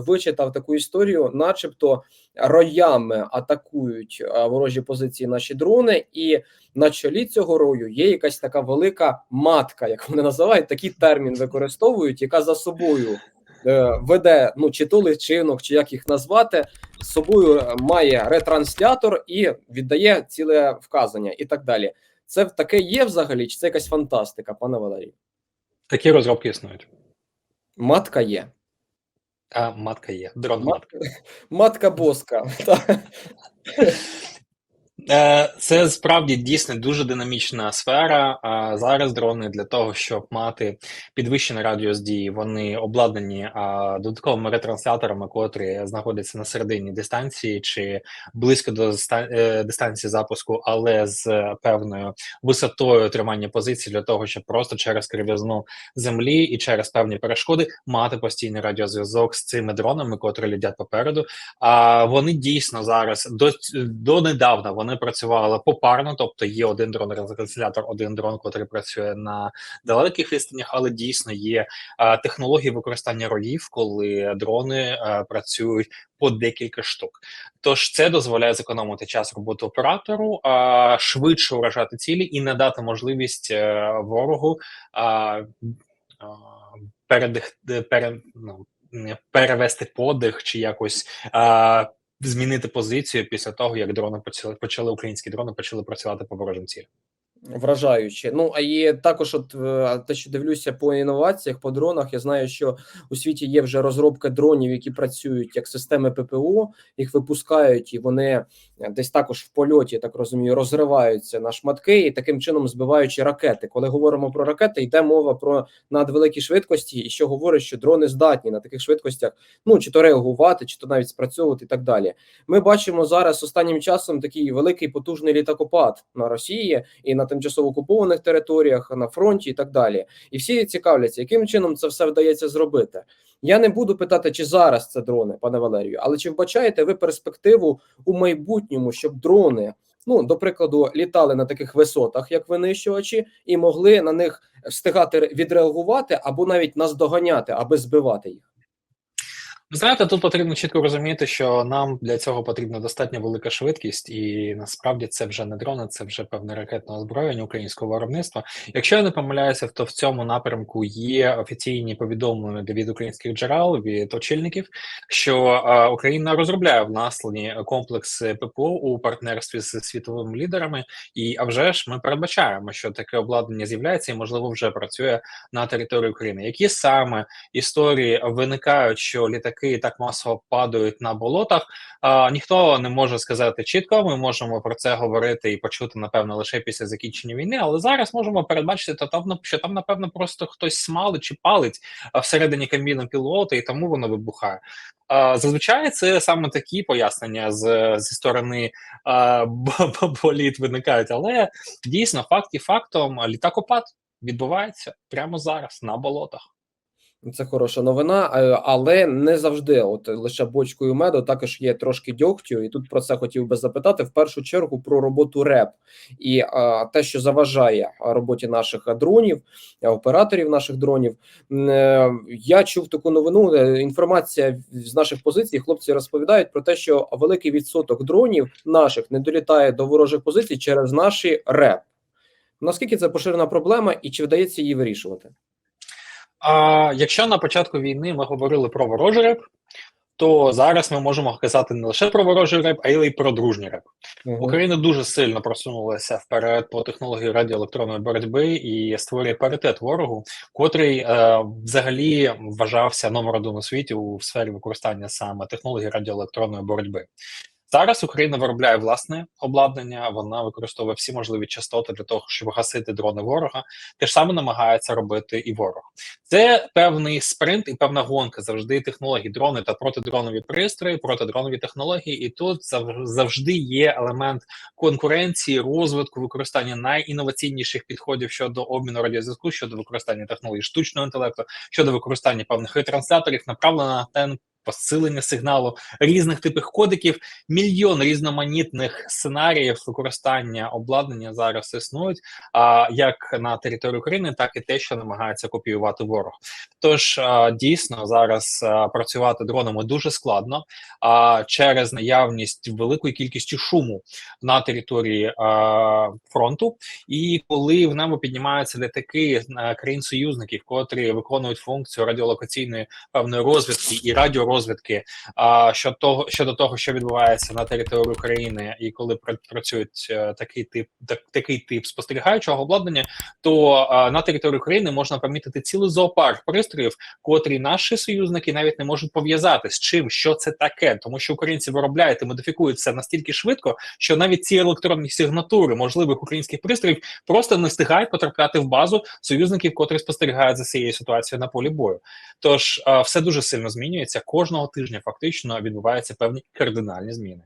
вичитав таку історію, начебто роями атакують е, ворожі позиції наші дрони, і на чолі цього рою є якась така велика матка, як вони називають, такий термін використовують, яка за собою е, веде ну чи то личинок, чи як їх назвати, з собою е, має ретранслятор і віддає ціле вказання, і так далі. Це таке є взагалі, чи це якась фантастика, пане Валерію? Такі розробки існують. Матка є. А матка є. Дрон Матка, матка боска. Е, Це справді дійсно дуже динамічна сфера. А зараз дрони для того, щоб мати підвищений радіус дії, вони обладнані додатковими ретрансляторами, котрі знаходяться на середині дистанції чи близько до е, дистанції запуску, але з певною висотою тримання позиції для того, щоб просто через кривізну землі і через певні перешкоди мати постійний радіозв'язок з цими дронами, котрі летять попереду. А вони дійсно зараз до, до недавна вони працювали попарно, тобто є один дрон ретранслятор, один дрон, котрий працює на далеких відстанях, але дійсно є а, технології використання роїв, коли дрони а, працюють по декілька штук. Тож це дозволяє зекономити час роботи оператору, а, швидше уражати цілі і не дати можливість е, ворогу а, а, передих, пере, ну, перевести подих чи якось а, змінити позицію після того, як дрони почали почали українські дрони почали працювати по ворожим цілям. Вражаюче. Ну а і також, от е, те, що дивлюся по інноваціях, по дронах, я знаю, що у світі є вже розробка дронів, які працюють як системи ППО, їх випускають, і вони е, десь також в польоті, так розумію, розриваються на шматки і таким чином збиваючи ракети. Коли говоримо про ракети, йде мова про надвеликі швидкості, і що говорить, що дрони здатні на таких швидкостях, ну чи то реагувати, чи то навіть спрацьовувати і так далі. Ми бачимо зараз останнім часом такий великий потужний літакопад на Росії і на тимчасово окупованих територіях, на фронті і так далі. І всі цікавляться, яким чином це все вдається зробити. Я не буду питати, чи зараз це дрони, пане Валерію, але чи вбачаєте ви перспективу у майбутньому, щоб дрони, ну до прикладу, літали на таких висотах, як винищувачі, і могли на них встигати відреагувати або навіть наздоганяти, аби збивати їх? Знаєте, тут потрібно чітко розуміти, що нам для цього потрібна достатньо велика швидкість, і насправді це вже не дрони, це вже певне ракетне озброєння українського виробництва. Якщо я не помиляюся, то в цьому напрямку є офіційні повідомлення від українських джерел від очільників, що е, Україна розробляє власні комплекси ППО у партнерстві з світовими лідерами, і а вже ж ми передбачаємо, що таке обладнання з'являється і можливо вже працює на території України. Які саме історії виникають, що літаки так масово падають на болотах. А, Ніхто не може сказати чітко. Ми можемо про це говорити і почути напевно лише після закінчення війни. Але зараз можемо передбачити, то там що там, напевно, просто хтось смалить чи палить всередині каміну пілота, і тому воно вибухає. А, Зазвичай це саме такі пояснення з зі сторони боліт виникають. Але дійсно, факт і фактом літакопад відбувається прямо зараз на болотах. Це хороша новина, е, але не завжди. От лише бочкою меду також є трошки дьогтю, і тут про це хотів би запитати в першу чергу про роботу РЕП і а, те, що заважає роботі наших дронів, операторів наших дронів. Е, я чув таку новину. е, Інформація з наших позицій. Хлопці розповідають про те, що великий відсоток дронів наших не долітає до ворожих позицій через наші РЕП. Наскільки це поширена проблема, і чи вдається її вирішувати? А якщо на початку війни ми говорили про ворожий реп, то зараз ми можемо казати не лише про ворожий реп, а й про дружній реп. Мгм. Україна дуже сильно просунулася вперед по технології радіоелектронної боротьби і створює паритет ворогу, котрий е, взагалі вважався номер один у світі у сфері використання саме технології радіоелектронної боротьби. Зараз Україна виробляє власне обладнання, вона використовує всі можливі частоти для того, щоб гасити дрони ворога. Те ж саме намагається робити і ворог. Це певний спринт і певна гонка завжди технології, дрони та протидронові пристрої, протидронові технології. І тут зав- завжди є елемент конкуренції, розвитку, використання найінноваційніших підходів щодо обміну радіозв'язку, щодо використання технологій штучного інтелекту, щодо використання певних ретрансляторів, направлено на те посилення сигналу різних типів кодиків. Мільйон різноманітних сценаріїв використання обладнання зараз існують, а як на території України, так і те, що намагається копіювати ворог. Тож дійсно зараз працювати дронами дуже складно а, через наявність великої кількості шуму на території фронту. І коли в небо піднімаються літаки а, країн-союзників, котрі виконують функцію радіолокаційної певної розвідки і радіорозвідки а, щодо того, щодо того, що відбувається на території України, і коли пра- працюють е, такий тип, так, такий тип спостерігаючого обладнання, то а, на території України можна помітити цілий зоопарк пристроїв, котрі наші союзники навіть не можуть пов'язати з чим, що це таке, тому що українці виробляють і модифікують це настільки швидко, що навіть ці електронні сигнатури можливих українських пристроїв просто не встигають потрапляти в базу союзників, котрі спостерігають за цією ситуацією на полі бою. Тож а, все дуже сильно змінюється. Кожного тижня фактично відбуваються певні кардинальні зміни.